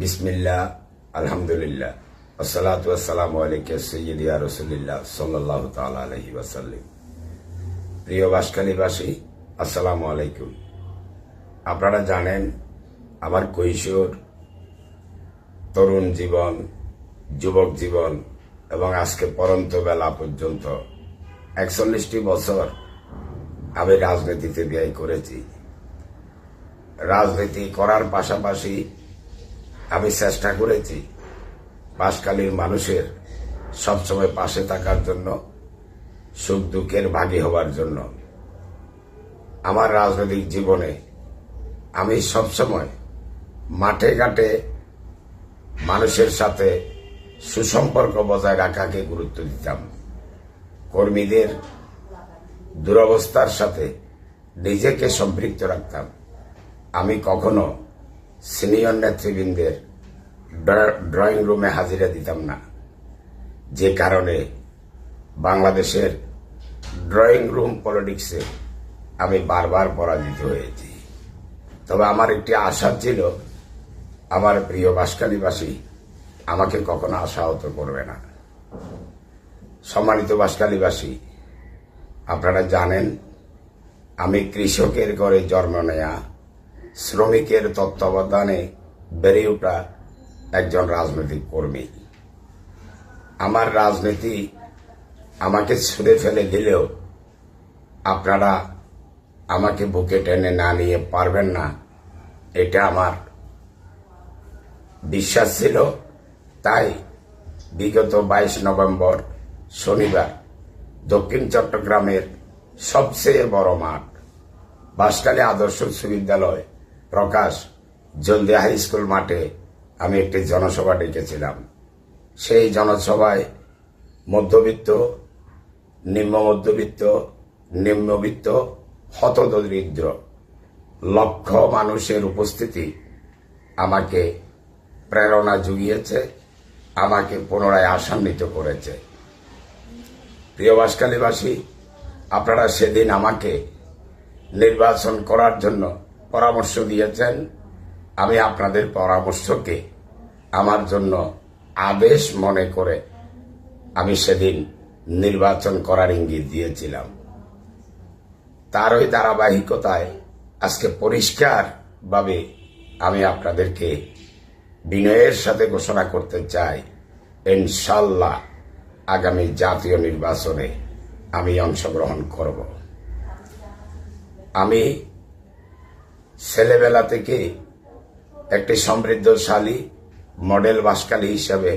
বিসমিল্লা আলহামদুলিল্লাহ, আসসালাতু আসসালামু আলাইকা সৈয়দিয়া রসুলিল্লাহ সাল্লাল্লাহু তাআলা আলাইহি ওয়াসাল্লাম। প্রিয় বাসকালীবাসী আসসালামু আলাইকুম। আপনারা জানেন, আমার কৈশোর, তরুণ জীবন, যুবক জীবন এবং আজকে পরন্ত বেলা পর্যন্ত একচল্লিশটি বছর আমি রাজনীতিতে ব্যয় করেছি। রাজনীতি করার পাশাপাশি আমি চেষ্টা করেছি বাসকালীর মানুষের সবসময় পাশে থাকার জন্য, সুখ দুঃখের ভাগী হওয়ার জন্য। আমার রাজনৈতিক জীবনে আমি সবসময় মাঠে ঘাটে মানুষের সাথে সুসম্পর্ক বজায় রাখাকে গুরুত্ব দিতাম। কর্মীদের দুরবস্থার সাথে নিজেকে সম্পৃক্ত রাখতাম। আমি কখনো সিনিয়র নেতৃবৃন্দের ড্র- ড্রয়িং রুমে হাজিরা দিতাম না। যে কারণে বাংলাদেশের ড্রয়িং রুম পলিটিক্সে আমি বারবার পরাজিত হয়েছি। তবে আমার একটি আশা ছিল, আমার প্রিয় বাসকালীবাসী আমাকে কখনো আশাহত করবে না। সম্মানিত বাসকালীবাসী, আপনারা জানেন, আমি কৃষকের ঘরে জন্ম নেয়া শ্রমিকের তত্ত্বাবধানে বেড়ে ওঠা একজন রাজনৈতিক কর্মী। আমার রাজনীতি আমাকে ছুঁড়ে ফেলে দিলেও আপনারা আমাকে বুকে টেনে না নিয়ে পারবেন না, এটা আমার বিশ্বাস ছিল। তাই বিগত বাইশ নভেম্বর শনিবার দক্ষিণ চট্টগ্রামের সবচেয়ে বড় মাঠ বাসকালী আদর্শ উচ্চ বিদ্যালয় প্রকাশ জলদি হাই স্কুল মাঠে আমি একটি জনসভা ডেকেছিলাম। সেই জনসভায় মধ্যবিত্ত, নিম্ন মধ্যবিত্ত, নিম্নবিত্ত, হতদরিদ্র লক্ষ মানুষের উপস্থিতি আমাকে প্রেরণা জুগিয়েছে, আমাকে পুনরায় আশান্বিত করেছে। প্রিয় বাসকালীবাসী, আপনারা সেদিন আমাকে নির্বাচন করার জন্য পরামর্শ দিয়েছেন, আমি আপনাদের পরামর্শকে আমার জন্য আদেশ মনে করে আমি সেদিন নির্বাচন করার ইঙ্গিত দিয়েছিলাম। তার ওই ধারাবাহিকতায় আজকে পরিষ্কার ভাবে আমি আপনাদেরকে বিনয়ের সাথে ঘোষণা করতে চাই ইনশাল্লাহ আগামী জাতীয় নির্বাচনে আমি অংশগ্রহণ করব। আমি ছেলেবেলা থেকে একটি সমৃদ্ধশালী মডেল বাসকালী হিসাবে